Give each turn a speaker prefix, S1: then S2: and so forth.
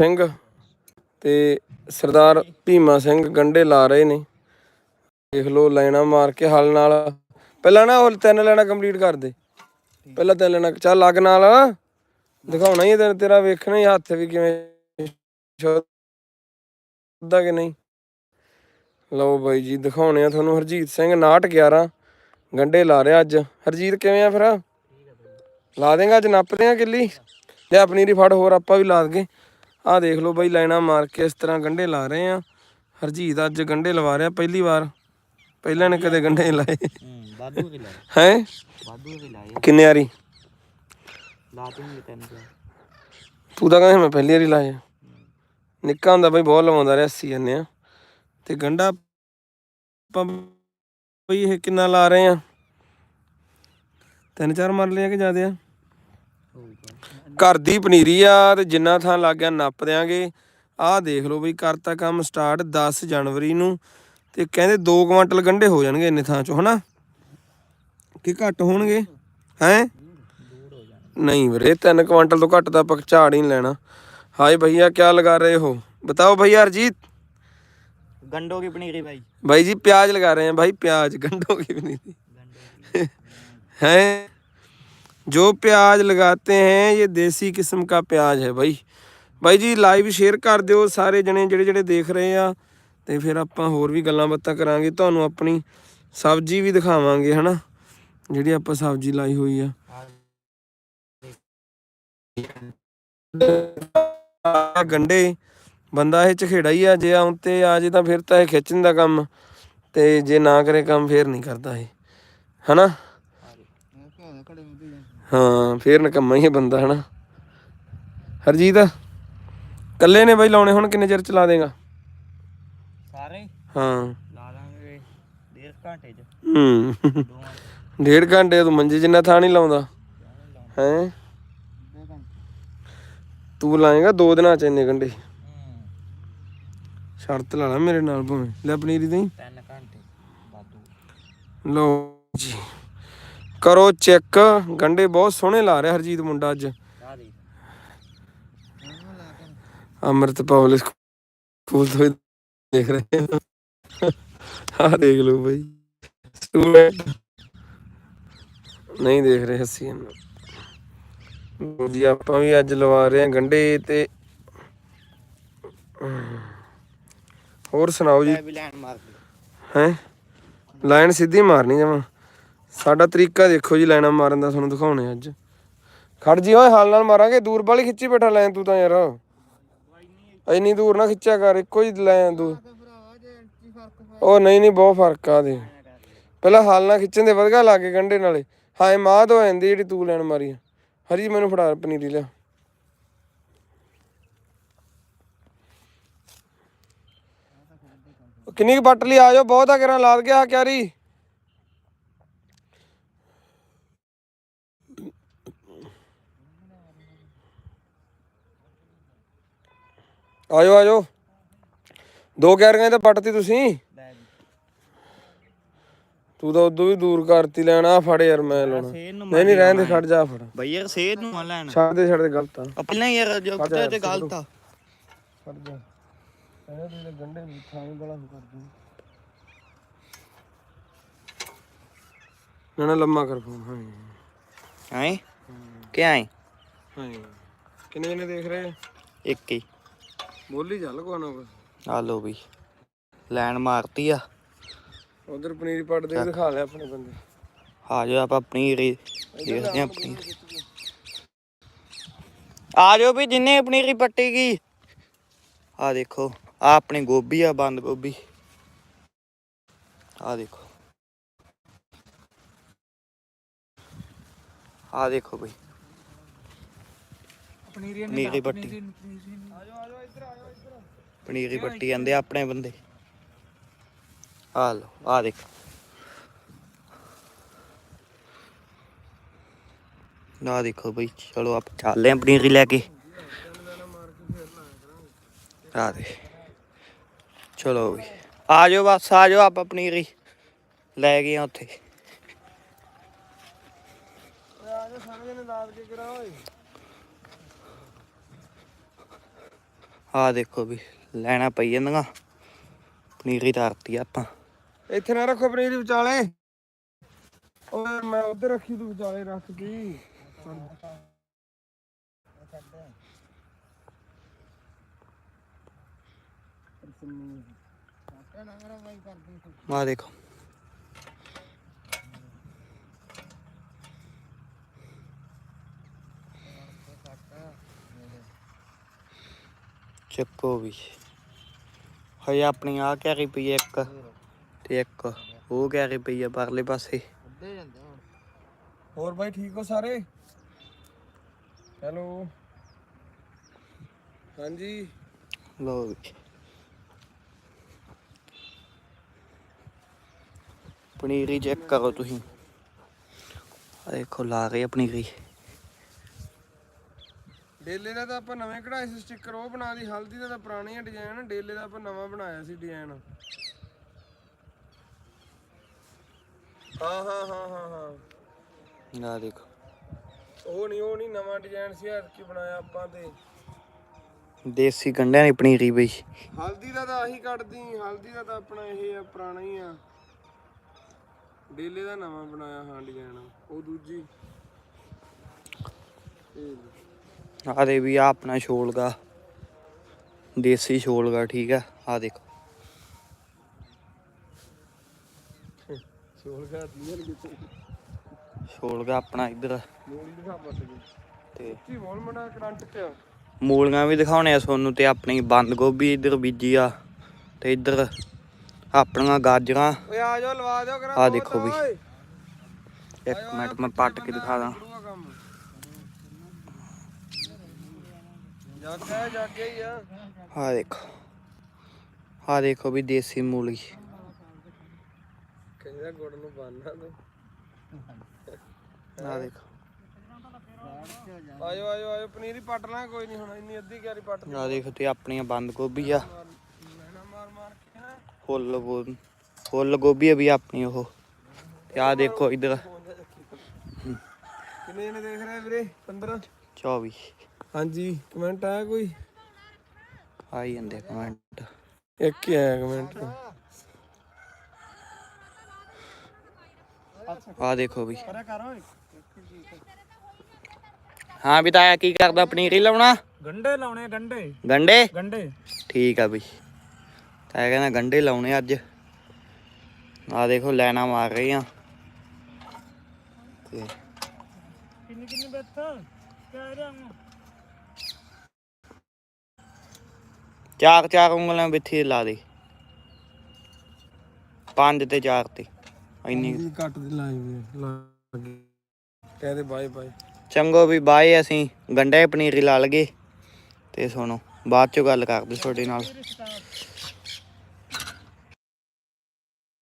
S1: ਸਿੰਘ ਤੇ ਸਰਦਾਰ ਭੀਮਾ ਸਿੰਘ ਗੰਡੇ ਲਾ ਰਹੇ ਨੇ। ਦੇਖ ਲਓ, ਲਾਈਨਾਂ ਮਾਰ ਕੇ ਹਲ ਨਾਲ। ਪਹਿਲਾਂ ਨਾ ਉਹ ਤਿੰਨ ਲੈਣਾ ਕੰਪਲੀਟ ਕਰ ਦੇ। ਪਹਿਲਾਂ ਤਿੰਨ ਲੈਣਾ ਚੱਲ ਲੱਗ ਨਾਲ। ਦਿਖਾਉਣਾ ਹੀ ਤੈਨੂੰ, ਤੇਰਾ ਵੇਖਣਾ ਹੀ ਹੱਥ ਵੀ ਕਿਵੇਂ ਸ਼ੁੱਧਾ ਕਿ ਨਹੀਂ। ਲਓ ਬਾਈ ਜੀ, ਦਿਖਾਉਣੇ ਆ ਤੁਹਾਨੂੰ ਹਰਜੀਤ ਸਿੰਘ 911 ਗੰਡੇ ਲਾ ਰਿਹਾ ਅੱਜ। ਹਰਜੀਤ ਕਿਵੇਂ ਆ ਫਿਰ? ਲਾ ਦੇਗਾ ਅੱਜ, ਨੱਪਦੇ ਆ ਕਿੱਲੀ? ਤੇ ਆਪਣੀ ਦੀ ਫੜ ਹੋਰ ਆਪਾਂ ਵੀ ਲਾ ਦਗੇ ਆਹ ਦੇਖ ਲਓ ਬਾਈ, ਲਾਈਨਾਂ ਮਾਰ ਕੇ ਇਸ ਤਰ੍ਹਾਂ ਗੰਡੇ ਲਾ ਰਹੇ ਆ। ਹਰਜੀਤ ਅੱਜ ਗੰਡੇ ਲਵਾ ਰਿਹਾ ਪਹਿਲੀ ਵਾਰ। ਪਹਿਲਾਂ ਨੇ ਕਦੇ ਗੰਡੇ ਲਾਏ।
S2: ਹੂੰ? ਵਾਧੂ ਕੇ ਲਾਏ
S1: ਹੈ
S2: ਵਾਧੂ ਕੇ ਲਾਏ
S1: ਕਿੰਨੇ ਵਾਰੀ?
S2: ਲਾ ਦੂੰਗੇ ਤੈਨੂੰ
S1: ਤੂੰ ਤਾਂ ਕਹਿੰਦਾ ਮੈਂ ਪਹਿਲੀ ਵਾਰੀ ਲਾਇਆ ਨਿੱਕਾ ਹੁੰਦਾ ਬਾਈ, ਬਹੁਤ ਲਵਾਉਂਦਾ ਰਿਹਾ ਸੀ ਜਾਂਦੇ ਆ। ਤੇ ਗੰਡਾ ਆਪਾਂ ਬਈ ਇਹ ਕਿੰਨਾ ਲਾ ਰਹੇ ਆ? ਤਿੰਨ ਚਾਰ ਮਾਰ ਲਿਆ ਕਿ ਜ਼ਿਆਦੇ ਆ? ਘਰ ਦੀ ਪਨੀਰੀ ਆ ਤੇ ਜਿੰਨਾ ਥਾਂ ਲੱਗ ਗਿਆ ਨੱਪ ਦਿਆਂਗੇ ਆਹ ਦੇਖ ਲਓ ਬਈ ਕਰਤਾ ਕੰਮ ਸਟਾਰਟ 10 ਜਨਵਰੀ ਨੂੰ ਤੇ ਕਹਿੰਦੇ 2 ਕੁਇੰਟਲ ਗੰਢੇ ਹੋ ਜਾਣਗੇ ਇੰਨੇ ਥਾਂ ਚੋਂ ਹਨਾ ਕਿ ਘੱਟ ਹੋਣਗੇ ਹੈ
S2: ਦੂਰ ਹੋ ਜਾਣਾ
S1: ਨਹੀਂ ਵੀਰੇ 3 ਕੁਇੰਟਲ ਤੋਂ ਘੱਟ ਤਾਂ ਆਪਾਂ ਝਾੜ ਹੀ ਨਹੀਂ ਲੈਣਾ ਹਾਏ ਭਈਆ ਕੀ ਲਗਾ ਰਹੇ ਹੋ बताओ भैया अरजीत
S2: गंडों की पनीरी भाई
S1: भाई जी प्याज लगा रहे हैं भाई प्याज गंडों की भी नहीं
S2: गंडों की
S1: हैं जो प्याज लगाते हैं ये देसी किस्म का प्याज है भाई ਬਾਈ ਜੀ ਲਾਈਵ ਸ਼ੇਅਰ ਕਰ ਦਿਓ ਸਾਰੇ ਜਣੇ ਜਿਹੜੇ ਜਿਹੜੇ ਦੇਖ ਰਹੇ ਆ ਤੇ ਫਿਰ ਆਪਾਂ ਹੋਰ ਵੀ ਗੱਲਾਂ ਬਾਤਾਂ ਕਰਾਂਗੇ ਤੁਹਾਨੂੰ ਆਪਣੀ ਸਬਜ਼ੀ ਵੀ ਦਿਖਾਵਾਂਗੇ ਹਨਾ ਜਿਹੜੀ ਆਪਾਂ ਸਬਜ਼ੀ ਲਾਈ ਹੋਈ ਆ ਆ ਗੰਡੇ ਬੰਦਾ ਇਹ ਝਖੇੜਾ ਹੀ ਆ ਜੇ ਆਉਂ ਤੇ ਆ ਜੇ ਤਾਂ ਫਿਰ ਤਾਂ ਇਹ ਖਿੱਚਣ ਦਾ ਕੰਮ ਤੇ ਜੇ ਨਾ ਕਰੇ ਕੰਮ ਫਿਰ ਨਹੀਂ ਕਰਦਾ ਇਹ ਹਨਾ ਹਾਂ ਫੇਰ ਨਕਮਾ ਹੀ ਬੰਦਾ ਹਨਾ। ਹਰਜੀਤ ਕੱਲੇ ਨੇ ਬਾਈ ਲਾਉਣੇ ਹੁਣ ਕਿੰਨੇ ਚਿਰ ਚ ਲਾ ਦੇਗਾ?
S2: ਸਾਰੇ
S1: ਹਾਂ?
S2: ਲਾ ਲਾਂਗੇ 1.5 ਘੰਟੇ ਚ।
S1: ਹੂੰ। 1.5 ਘੰਟੇ ਤੂੰ ਮੰਜੇ ਜਿੰਨਾ ਥਾਂ ਨਹੀਂ ਲਾਉਂਦਾ। ਹੈ? ਤੂੰ ਲਾਏਗਾ ਦੋ ਦਿਨਾਂ ਚ ਇੰਨੇ ਘੰਟੇ ਸ਼ਰਤ ਲਾ ਲੈ ਮੇਰੇ ਨਾਲ ਭਵੇਂ। ਲੈ ਪਨੀਰੀ ਦੇ।
S2: 3 ਘੰਟੇ ਵਾਧੂ।
S1: ਲੋ ਜੀ। ਕਰੋ ਚੈੱਕ। ਗੰਡੇ ਬਹੁਤ ਸੋਹਣੇ ਲਾ ਰਿਹਾ ਹਰਜੀਤ ਮੁੰਡਾ ਅੱਜ। ਅਮਰਤ ਪਬਲਿਕ ਸਕੂਲ ਤੋਂ ਦੇਖ ਰਹੇ ਆ ਦੇਖ ਲਓ ਬਈ। ਨਹੀਂ ਦੇਖ ਰਹੇ ਅਸੀਂ ਇਹਨੂੰ। ਜੀ ਆਪਾਂ ਵੀ ਅੱਜ ਲਵਾ ਰਹੇ ਆ ਗੰਡੇ ਤੇ। ਹੋਰ ਸੁਣਾਓ ਜੀ? ਹੈ? ਲਾਈਨ ਸਿੱਧੀ ਮਾਰਨੀ ਜਮਾ। ਸਾਡਾ ਤਰੀਕਾ ਦੇਖੋ ਜੀ ਲਾਈਨਾਂ ਮਾਰਨ ਦਾ ਤੁਹਾਨੂੰ ਦਿਖਾਉਣੇ ਅੱਜ। ਖੜ ਜੀ, ਓਏ, ਹਾਲ ਨਾਲ ਮਾਰਾਂਗੇ। ਦੂਰ ਵਾਲੀ ਖਿੱਚੀ ਬੈਠਾ ਲਾਈਨ ਤੂੰ ਤਾਂ ਯਾਰ। ਇੰਨੀ ਦੂਰ ਨਾ ਖਿੱਚਿਆ ਕਰ, ਇੱਕੋ ਹੀ ਲਾਈਨ ਤੂੰ। ਉਹ ਨਹੀਂ ਨਹੀਂ, ਬਹੁਤ ਫ਼ਰਕ ਆ ਦੇ ਪਹਿਲਾਂ ਹਾਲ ਨਾਲ ਖਿੱਚਣ ਦੇ ਵਧਗਾ ਲਾ ਕੇ ਗੰਢੇ ਨਾਲੇ। ਹਾਏ, ਮਾਦ ਹੋ ਜਾਂਦੀ ਜਿਹੜੀ ਤੂੰ ਲੈਣ ਮਾਰੀ ਆ। ਹਰੀ, ਮੈਨੂੰ ਫੜਾ ਪਨੀਰੀ, ਲਿਆ। ਕਿੰਨੀ ਕੁ ਪੱਟ ਲਈ ਆ ਜਾਓ, ਬਹੁਤਾ ਕਿਰਾਂ ਲਾਦ ਗਿਆ ਕਿਆਰੀ। ਆਜੋ ਆਜੋ। ਦੋ ਗੈਰੀਆਂ ਤਾਂ ਪੱਟਤੀ ਤੁਸੀਂ। ਤੂੰ ਤਾਂ ਉਦੋਂ ਵੀ ਦੂਰ ਕਰਤੀ ਲੈਣਾ ਫੜ ਯਾਰ ਮੈਂ
S2: ਲੈਣਾ
S1: ਨਹੀਂ ਨਹੀਂ ਰਹਿਣ ਦੇ ਛੱਡ ਜਾ ਫੜ
S2: ਬਈ ਯਾਰ ਨੂੰ ਆ ਲੈਣ।
S1: ਛੱਡ ਦੇ ਛੱਡ ਦੇ ਗਲਤ ਆ। ਪਹਿਲਾਂ ਯਾਰ
S2: ਜੋ ਕਿਤੇ
S1: ਤੇ
S2: ਗਲਤ ਆ।
S1: ਛੱਡ ਜਾ। ਇਹਦੇ ਤੇ ਗੰਡੇ ਮਿੱਠਾ ਨਹੀਂ ਬੜਾ ਕਰ ਦੂੰ। ਨਾ ਨਾ ਲੰਮਾ ਕਰ ਫੋਨ ਹਾਂ।
S2: ਆਏ ਕਿਆ ਆਏ?
S1: ਹਾਂ। ਕਿੰਨੇ ਜਣੇ ਦੇਖ ਰਹੇ
S2: ਇੱਕ ਹੀ।
S1: ਮੋਲੀ ਚੱਲ ਕੋਣਾ ਬਸ।
S2: ਆ ਲੋ ਬਈ ਲੈਣ ਮਾਰਤੀ ਆ।
S1: ਉਧਰ ਪਨੀਰ ਪੱਟ ਦੇ ਦਿਖਾ ਲਿਆ ਆਪਣੇ ਬੰਦੇ।
S2: ਆ ਜਾਓ ਆਪਾਂ ਪਨੀਰ ਦੇਖਦੇ ਆ ਪਨੀਰ ਆ। ਜਾਓ ਵੀ ਜਿੰਨੇ ਪਨੀਰੀ ਪੱਟੀ ਗਈ। ਆ ਦੇਖੋ ਆ ਆਪਣੀ ਗੋਭੀ ਆ ਬੰਦ ਗੋਭੀ। ਆ ਦੇਖੋ। ਆ ਦੇਖੋ ਬਈ। ਪਨੀਰੀ ਬੱਟੀ। ਪਨੀਰੀ ਬੱਟੀ ਜਾਂਦੇ ਆਪਣੇ ਬੰਦੇ। ਆ ਲੋ ਆ ਦੇਖ। ਨਾ ਦੇਖੋ ਬਈ ਚਲੋ ਆਪ ਚੱਲਦੇ ਆਂ ਪਨੀਰੀ ਲੈ ਕੇ। ਆ ਦੇ ਚਲੋ ਬਈ ਆ ਜਾਓ ਬਸ ਆ ਜਾਓ ਆਪਾਂ ਪਨੀਰੀ ਲੈ ਗਏ ਉੱਥੇ।
S1: ਆ ਜਾਓ ਸਾਹਮਣੇ ਲਾਦ ਕੇ ਕਰਾ ਓਏ।
S2: ਆ ਦੇਖੋ ਵੀ ਲੈਣਾ ਪਈ ਜਾਂਦੀਆਂ। ਪਨੀਰੀ ਧਰਤੀ ਆਪਾਂ।
S1: ਇੱਥੇ ਨਾ ਰੱਖੋ ਪਨੀਰ ਵਿਚਾਲੇ। ਓਏ ਮੈਂ ਉੱਧਰ ਰੱਖੀ ਤੂੰ ਵਿਚਾਲੇ ਰੱਖਦੀ
S2: ਆ ਦੇਖੋ। ਚੱਕੋ ਵੀ। ਹਏ ਆਪਣੀ ਆ ਕੈਰੀ ਪਈ ਇੱਕ ਤੇ ਇੱਕ ਉਹ ਕੈਰੀ ਪਈ ਆ ਪਰਲੇ ਪਾਸੇ।
S1: ਹੋਰ ਬਾਈ ਠੀਕ ਹੋ ਸਾਰੇ? ਹੈਲੋ। ਹਾਂਜੀ।
S2: ਲੋ ਵੀ। ਪਨੀਰੀ ਚੈੱਕ ਕਰੋ ਤੁਸੀਂ। ਦੇਖੋ ਲਾ ਰਹੀ ਆ ਪਨੀਰੀ।
S1: ਡੇਲੇ ਦਾ ਤਾਂ ਆਪਾਂ ਨਵੇਂ ਕਢਾਏ ਸੀ ਸਟicker ਉਹ ਬਣਾ ਦੀ ਹਲਦੀ ਦਾ ਤਾਂ ਪੁਰਾਣੀ ਡਿਜ਼ਾਈਨ ਡੇਲੇ ਦਾ ਆਪਾਂ ਨਵਾਂ ਬਣਾਇਆ ਸੀ ਡਿਜ਼ਾਈਨ ਹਾਂ ਹਾਂ ਹਾਂ ਹਾਂ ਹਾਂ।
S2: ਦੇਖੋ।
S1: ਉਹ ਨਹੀਂ ਉਹ ਨਹੀਂ ਨਵਾਂ ਡਿਜ਼ਾਈਨ ਸੀ ਹਰ ਕੀ ਬਣਾਇਆ ਆਪਾਂ ਤੇ।
S2: ਦੇਸੀ ਗੰਢਿਆਂ ਦੀ ਪਨੀਰੀ ਬਈ।
S1: ਹਲਦੀ ਦਾ ਤਾਂ ਆਹੀ ਕੱਢਦੀ ਹਲਦੀ ਦਾ ਤਾਂ ਆਪਣਾ ਇਹ ਆ ਪੁਰਾਣਾ ਹੀ ਆ। ਡੇਲੇ ਦਾ ਨਵਾਂ ਬਣਾਇਆ ਹਾਂ ਡਿਜ਼ਾਈਨ ਉਹ ਦੂਜੀ। ਇਹ
S2: ਆ ਦੇ ਵੀ ਆ ਆਪਣਾ ਛੋਲਗਾ ਦੇਸੀ ਛੋਲਗਾ ਠੀਕ ਆ ਆ ਦੇਖੋ।
S1: ਕਿਤੇ।
S2: ਛੋਲਗਾ ਆਪਣਾ ਇੱਧਰ।
S1: ਮੂਲੀ ਦਿਖਾ ਪੱਟ ਗਈ
S2: ਤੇ
S1: ਉੱਚੀ ਬੋਲ ਮੜਾ ਕਰੰਟ ਚ।
S2: ਮੂਲੀਆਂ ਵੀ ਦਿਖਾਉਣੇ ਆ ਤੁਹਾਨੂੰ ਤੇ ਆਪਣੀ ਬੰਦ ਗੋਭੀ ਇੱਧਰ ਬੀਜੀ ਆ ਤੇ ਇੱਧਰ ਆਪਣੀਆਂ ਗਾਜਰਾਂ।
S1: ਓਏ ਆ ਜਾਓ ਲਵਾ ਦਿਓ ਕਰਾ
S2: ਆਹ ਦੇਖੋ ਵੀ। ਇੱਕ ਮਿੰਟ ਮੈਂ ਪੱਟ ਕੇ ਦਿਖਾ ਦਾਂ।
S1: ਜਾਗਾ ਜਾਗੇ ਹੀ ਆ।
S2: ਆ ਦੇਖੋ। ਆ ਦੇਖੋ ਵੀ ਦੇਸੀ ਮੂਲੀ।
S1: ਕਹਿੰਦਾ ਗੁੜ ਨੂੰ ਬੰਨਣਾ ਤੂੰ।
S2: ਆ ਦੇਖੋ।
S1: ਆਜੋ ਆਜੋ ਆਜੋ ਪਨੀਰ ਹੀ ਪੱਟ ਲਾਂ ਕੋਈ ਨਹੀਂ ਹੁਣ ਇੰਨੀ ਅੱਧੀ ਕਿਆਰੀ ਪੱਟ
S2: ਆ ਦੇਖੋ ਤੇ ਆਪਣੀਆਂ ਬੰਦ ਗੋਭੀ ਆ। ਫੁੱਲ ਫੁੱਲ ਗੋਭੀ ਆ ਵੀ ਆਪਣੀ ਉਹ। ਤੇ ਆ ਦੇਖੋ ਇੱਧਰ।
S1: ਕਿੰਨੇ ਜਣੇ ਦੇਖ ਰਹੇ ਵੀਰੇ? 15
S2: 24
S1: ਹਾਂਜੀ ਕਮੈਂਟ ਆਇਆ ਕੋਈ?
S2: ਆਈ ਜਾਂਦੇ ਕਮੈਂਟ
S1: ਇੱਕ ਹੀ ਆਇਆ ਕਮੈਂਟ
S2: ਆ ਦੇਖੋ ਵੀ। ਹਾਂ ਵੀ ਤਾਇਆ ਕੀ ਕਰਦਾ ਪਨੀਰ ਹੀ ਲਾਉਣਾ?
S3: ਗੰਡੇ ਲਾਉਣੇ ਗੰਡੇ।
S2: ਗੰਡੇ?
S3: ਗੰਡੇ।
S2: ਠੀਕ ਆ ਬਈ ਤਾਇਆ ਕਹਿੰਦਾ ਗੰਡੇ ਲਾਉਣੇ ਅੱਜ। ਆ ਦੇਖੋ ਲੈਣਾ ਮਾਰ ਰਹੇ ਆ ਤੇ
S3: ਕਿੰਨੀ ਕਿੰਨੀ ਬੱਤ ਕਹਿ ਰਿਹਾ ਹਾਂ
S2: ਚਾਰ ਚਾਰ ਉਂਗਲਾਂ ਵਿੱਥੇ ਲਾ ਦੇ। ਪੰਜ ਤੇ ਚਾਰ ਤੇ।
S1: ਇੰਨੀ ਘੱਟ ਦੀ ਲਾਈ ਵੀ ਲੱਗ ਕਹਦੇ ਬਾਏ ਬਾਏ।
S2: ਚੰਗੋ ਵੀ ਬਾਏ ਅਸੀਂ ਗੰਡੇ ਪਨੀਰੀ ਲਾ ਲਗੇ ਤੇ ਸੁਣੋ ਬਾਅਦ ਚੋਂ ਗੱਲ ਕਰਦੇ ਤੁਹਾਡੇ ਨਾਲ।